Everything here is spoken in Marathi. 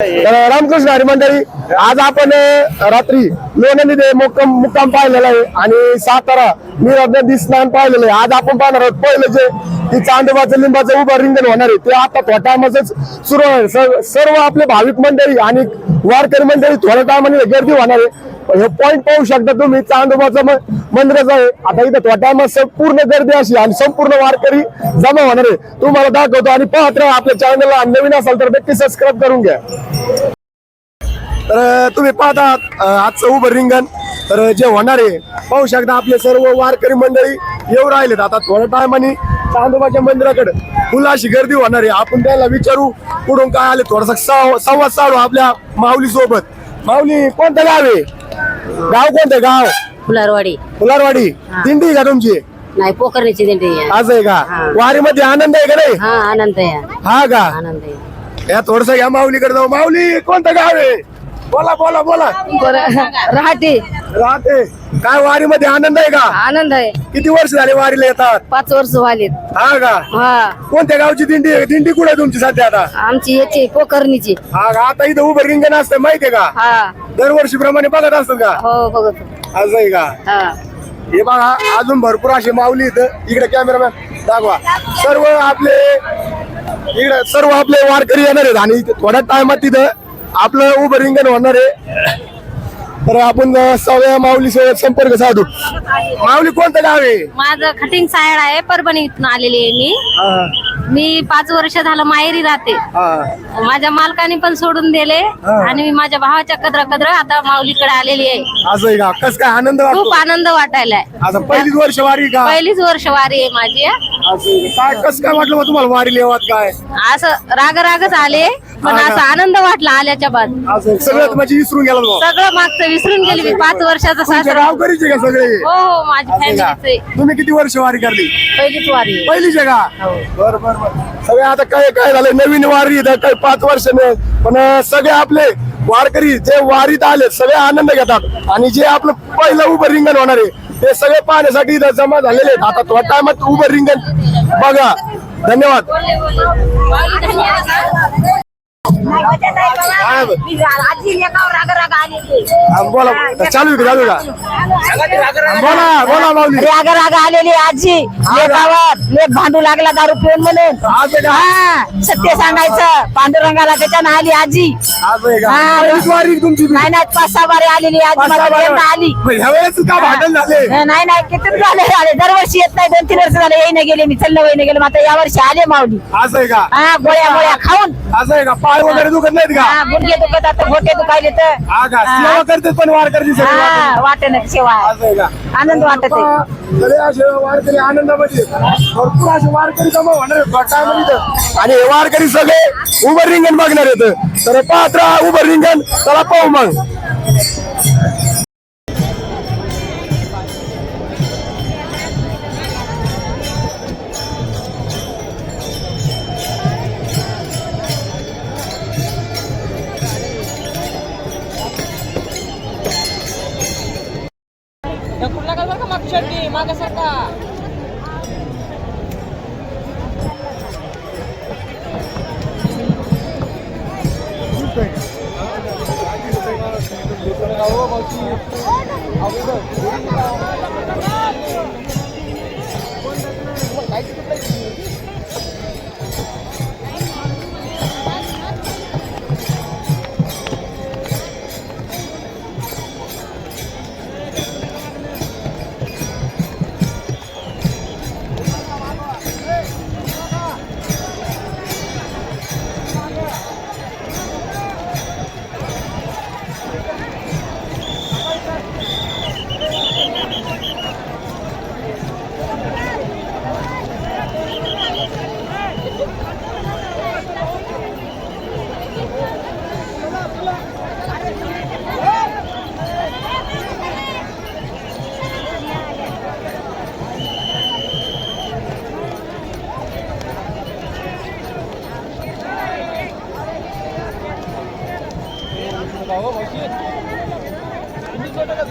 तर रामकृष्ण हरी मंडळी आज आपण रात्री लोणंदीत मुक्काम मुक्काम पाहिलेला आहे आणि सातारा मी नदी स्नान पाहिलेलं आहे. आज आपण पाहणार आहोत पहिलं जे की चांदोबाचं लिंबाचं उभं रिंगण होणार आहे. ते आता थोड्या टायमाच सुरू आहे. सर्व आपले भाविक मंडळी आणि वारकरी मंडळी थोड्या टायमाने गर्दी होणार आहे. हे पॉईंट पाहू शकता तुम्ही चांदोबाचं म- मंदिराचं आहे. आता इथं थोड्या टायमात संपूर्ण गर्दी अशी आणि संपूर्ण वारकरी जमा होणार आहे. तुम्हाला दाखवतो आणि पाहत राहा आपल्या चॅनलला नवीन असाल तर नक्की सबस्क्राईब करून घ्या. तर तुम्ही पाहता आजचं उभं रिंगण. तर जे होणार आहे पाहू शकता आपले सर्व वारकरी मंडळी येऊ राहिलेत. आता थोड्या टायमाने चांदोबाच्या मंदिराकडे फुला अशी गर्दी होणार आहे. आपण त्याला विचारू कुठून काय आले. थोडासा संवाद साधू आपल्या माऊली सोबत माऊली कोणतं गाव आहे? गाव कोणतं गाव. फुलारवाडी. फुलारवाडी. दिंडी आहे का तुमची? नाही पोखरणीची दिंडी आहे. आज आहे का. वारीमध्ये आनंद आहे का नाही? हा आनंद आहे. हा का? आनंद आहे. या थोडस या माऊलीकडे जाऊ. माऊली कोणतं गाव आहे? बोला बोला बोला. रहाटे. राहते काय वारीमध्ये आनंद आहे का? आनंद आहे. किती वर्ष झाले वारीला येतात? पाच वर्ष वालीत हा का? हा. कोणत्या गावची दिंडी आहे? दिंडी कुठे तुमची सध्या आता? आमची याची पोखरणीची. हा का? आता इथं उभं रिंगण असतं माहितीये का? हा. दरवर्षी प्रमाणे बघत असतात का? हो बघत असं आहे का? हा. हे बघा अजून भरपूर असे माऊली इथं. इकडे कॅमेरामॅन दाखवा. सर्व आपले इकडे सर्व आपले वारकरी येणार आहेत आणि इथे थोड्या टायमात तिथं आपलं उभं रिंगण होणार आहे. तर आपण सगळ्या माऊली सोबत संपर्क साधू. माऊली कोणतं गाव आहे? माझं खटिंग सायड आहे परभणी इथून आलेली आहे मी. मी पाच वर्ष झालं माहेरी राहते. माझ्या मालकाने पण सोडून दिले आणि मी माझ्या भावाच्या कदरा कदरा आता माऊलीकडे आलेली आहे. असं आहे का? कस काय आनंद खूप आनंद वाटायलाय. आता पहिलीच वर्ष वारी का? पहिलीच वर्ष वारी आहे माझी असं आहे का? काय कस काय वाटलं बा तुम्हाला वारी लेवात काय? असं राग रागच आले. पण हा. असं आनंद वाटला आल्याच्या बाद. सगळं म्हणजे विसरून गेला बुवा. सगळं मागचं विसरून गेली मी पाच वर्षाचा तुमच्या सासरा. गावकरीचे का सगळे? हो हो माझी आहे? फॅमिलीच तुम्ही किती वर्ष वारी करली पहिलीच वारी. आहे. का? बर बर बर. सगळे आता काय काय झालं नवीन वारी इथं काही पाच वर्ष नाही. पण अं, सगळे आपले वारकरी जे वारीत आले सगळे आनंद घेतात. आणि जे आपलं पहिलं उभं रिंगण होणार आहे ते सगळे पाहण्यासाठी इथं जमा झालेले आहेत. आता थोड्या टायमात उभं रिंगण बघा. धन्यवाद. ब- हा, बोला. चालू आहे का चालू आहे का बोला बोला. माऊली राग राग आलेली आजी लेखावर लेख भांडू लागला दारू पिऊन म्हणून? हा सत्य सांगायचं. पांडुरंगाला त्याच्यानं आली आजी. आज आहे का हा. पहिलीच वारी तुमची. नाही नाही पाच सहा बारे आलेली आजी. पाच सहा माझ्या बारा. घरनं आली. मग ह्या वेळेस का भांडण झाले? नाही नाही किती झाले झाले. दरवर्षी येत नाही. दोन तीन वर्ष झाले येईन गेले. मी चल्ल वहिने गेले. मात्र या वर्षी आले माऊली. आहे का? हा गोळ्या गोळ्या खाऊन. असं आहे का? पाय वगैरे दुखत नाहीत का? हा गुडघे दुखत आता घोटे दुखायले तर. हा का? सेवा करते पण वारकरी. हा आहे का? आनंद वाटत आहे. सगळे असे वारकरी आनंदामध्ये. भरपूर असे वारकरी जमा होणार आहेत. भटामध्ये इथं. आणि हे वारकरी सगळे उभं रिंगण बघणार येत तर पाहत राहा उभं रिंगण. चला पाहू मग. 잘한다. 어, 아, 네. বাবা বসে তিনশো টাকা